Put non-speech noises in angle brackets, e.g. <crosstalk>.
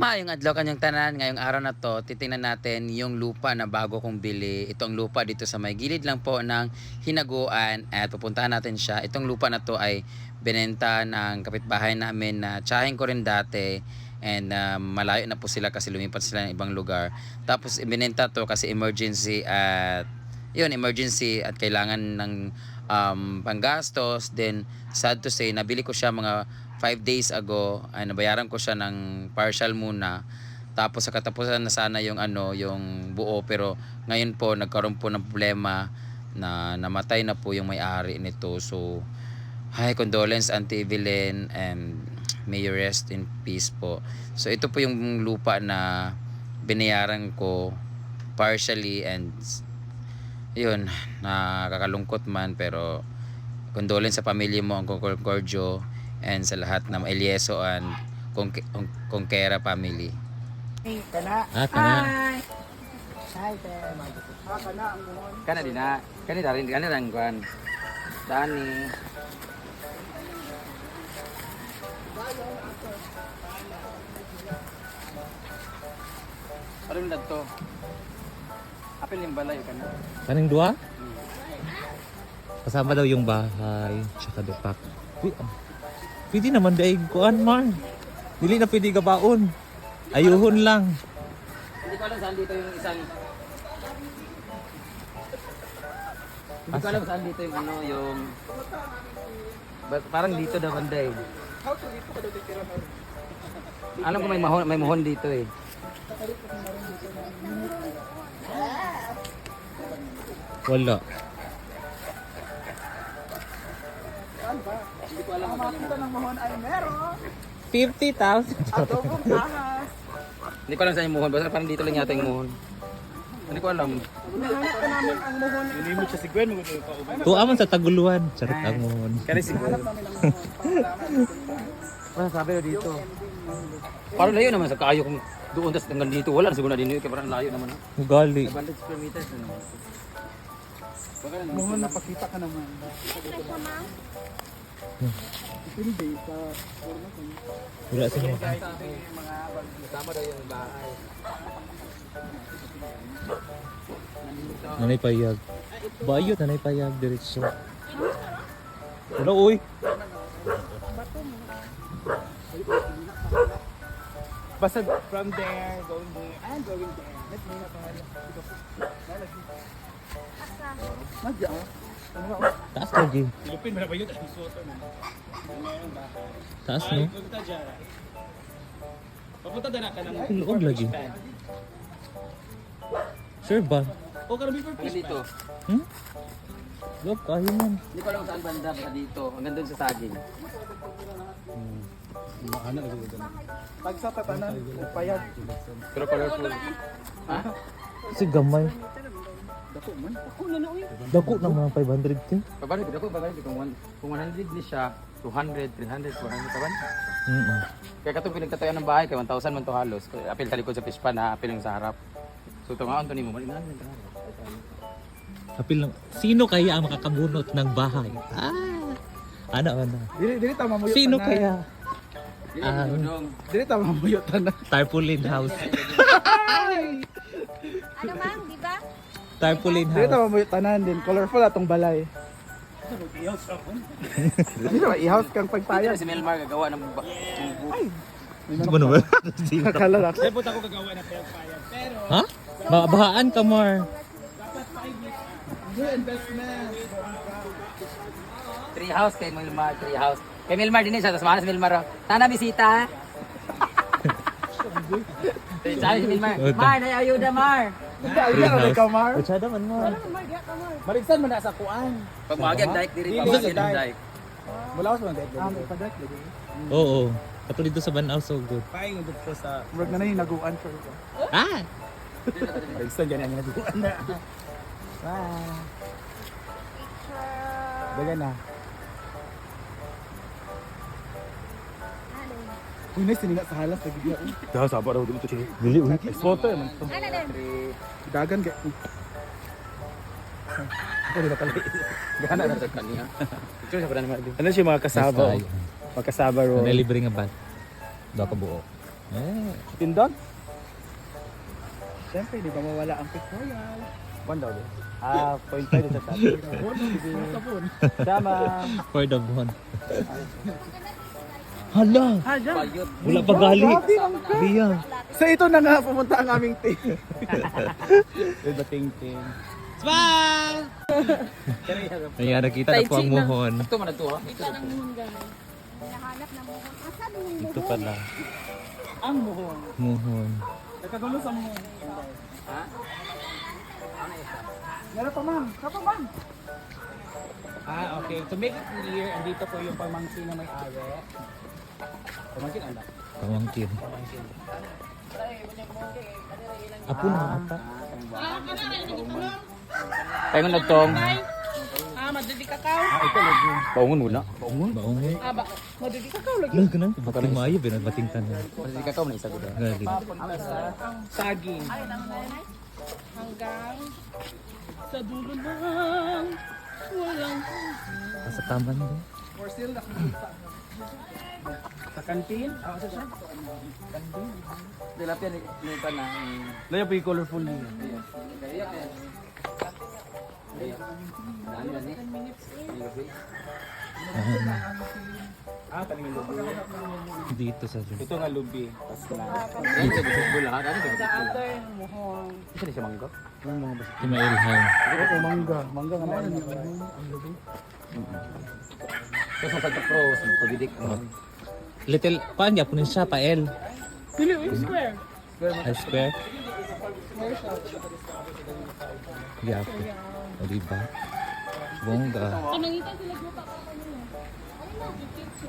Maayong adlaw kanyang tanan. Ngayong araw na to, titingnan natin yung lupa na bago kong bili. Itong lupa dito sa may gilid lang po ng hinaguan at pupuntahan natin siya. Itong lupa na to ay binenta ng kapitbahay namin na tsahin ko rin dati and uh, malayo na po sila kasi lumipat sila ng ibang lugar. Tapos ibinenta to kasi emergency at yun, emergency at kailangan ng um, panggastos. Then, sad to say, nabili ko siya mga 5 days ago. Ay, nabayaran ko siya ng partial muna. Tapos sa katapusan na sana yung ano, yung buo. Pero ngayon po, nagkaroon po ng problema na namatay na po yung may-ari nito. So, hi, condolence Auntie Evelyn and may you rest in peace po. So, ito po yung lupa na binayaran ko partially and yun, nakakalungkot man pero condolence sa pamilya mo ang Concordio and sa lahat ng Elieso and Conque- Con- Conquera family. Hey, kana. Ah, kana. Hi. Hi, kana. Kana din na, kani darin kani lang kwan. Dani. Ano yung to? Apil yung balay kana. Kaning dua? Kasama daw yung bahay, tsaka dupak. Uy, ah. Pwede naman daig kuan, man. Dili na pwede gabaon. Ayuhon lang. Hindi ko alam saan dito yung isang Hindi ko alam saan dito yung ano, yung Ba- parang dito daw banda eh. Alam ko may mahon, may mohon dito eh. Wala. Ang makita ng buhon ay meron. 50,000. Adobong ahas. Hindi ko alam saan yung mohon, basta parang dito lang yata yung mohon. Hindi ko alam. Hinahanap ka namin ang buhon. Tuwa man sa taguluan. Charot angon. Kaya siguro. Hanap namin ang <laughs> buhon. Ano sabi ko dito? Parang layo naman sa kayo kung doon tas hanggang dito wala siguro na din kaya parang layo naman. Gali. 100 square meters ano. Buhon na pakita ka naman. Hindi sa forma ko. Wala sa mga. Kasama daw yung bahay. Nanay payag. Bayot, nanay payag. Diretso. Wala, uy. Basta from there, going there, and going there. Let's move na pangalan. Madya. Ba? Taas lagi. Pilipin mo na ba yun? Ang suoto na. Taas, no? Punta dyan. Papunta na ka ng Loob lagi. Sure ba? O ka na before Hanggang dito. Hmm? Loob, kayo man. Hindi ko alam saan banda basta dito. Hanggang doon sa saging. Pag sa tatanan, payag. Pero colorful. Ha? Kasi gamay. Dako man. Dako ng mga 500 ka. Pabalik ko pabalik kung one- kung 100 ni siya 200, 300, 400 kaban. Mm -mm. Kaya katong pinagtatayan ng bahay kay 1,000 man to halos. Kaya Apil talikod sa pispan na apil yung sa harap. So tungaon to nimo. Malingan yung Kapil lang. Sino kaya ang makakabunot ng bahay? Ah! Ano, ano? Dili dili ta mamuyot Sino kaya? Ah. Dili ta mamuyot tanan. Tarpaulin house. Ano ma'am, di ba? Tarpaulin Dili ta house. mamuyot tanan din. Colorful atong balay. Dili na i-house kang pagpayag. si Melmar gagawa ng ba- Ano ba? Kakala lang. Kaya punta ko gagawa na payag payag. Pero, ha? Mabahaan ka, Mar. Good investment. Tree house kay Milmar, tree house. Kay Milmar din siya, tapos manas Milmar. oh. Tana bisita. <laughs> Sabi si Milmar, Mar, na ayuda Mar. Hindi ayun na ka Mar. Kutsada man, Mar. Marigsan man na sa kuan. Pag maagi ang dike diri, pag maagi ang dike. Mulawas man dahil. Ah, may padak lagi. Oo. Kato dito sa Banaw, so good. paing yung dito sa... Murag na na yung naguan ko. Ah! Marigsan ganyan yung naguan na. <laughs> Bye. Dagan na. Uy, nice sininga sa halas lagi dia. Daw, sabar daw dito siya. Dili, uy. Photo man to. Ano din? Dagan kay. Ako nila pala. Gana na sa kanya. Picture sa pala naman. Ano siya mga kasaba? Basta, Mga kasaba ro. Nanay libre nga ba? Daw ka buo. Eh, Pindot? Siyempre, di ba mawala ang pictorial? One dollar. Ah, point five sa chat. Sama. For the bond. Hala! Dyan. Wala pa gali. Biyang. So ito na nga, pumunta ang aming team. <laughs> With the ting ting. <laughs> Ayan, nakita na po ang muhon. Ito man ito ha. Nahanap ng muhon. Asan yung Ito pala. Ang muhong. Muhon. Nagkagulo sa muhong. Ha? Meron pa ma'am. Meron pa ma'am. Ah, okay. To make it clear, andito po yung pamangkin na may-ari. Pamangkin anak. Pamangkin. Apo na ata. Tayo nga nagtong. Ah, ito lagi. Paungon muna. Baong. Aba, madali ka ka lagi. Lagi na. Bating mayo, binabating tanan. Kasi kakao na isa ko dahil. Gali. Saging. Sa taman din. For sale na Sa kantin? Ah, sa siya? Tilapia ni ni pa na. Laya po yung colorful niya. Ano ni? Ah, taning lubi. Dito sa Zoom. Ito nga lubi. Tapos na. Yan sa bula. Ano sa bisig bula? Isa ni siya mangga? Imailhan. Oo, mangga. Mangga nga meron niya. Tapos sa Santa Cruz, pagidik. Little, paan niya? Punin siya, pael. Pili, square. Ay, square. Yapo. O, diba? Bongga. 到底坚持。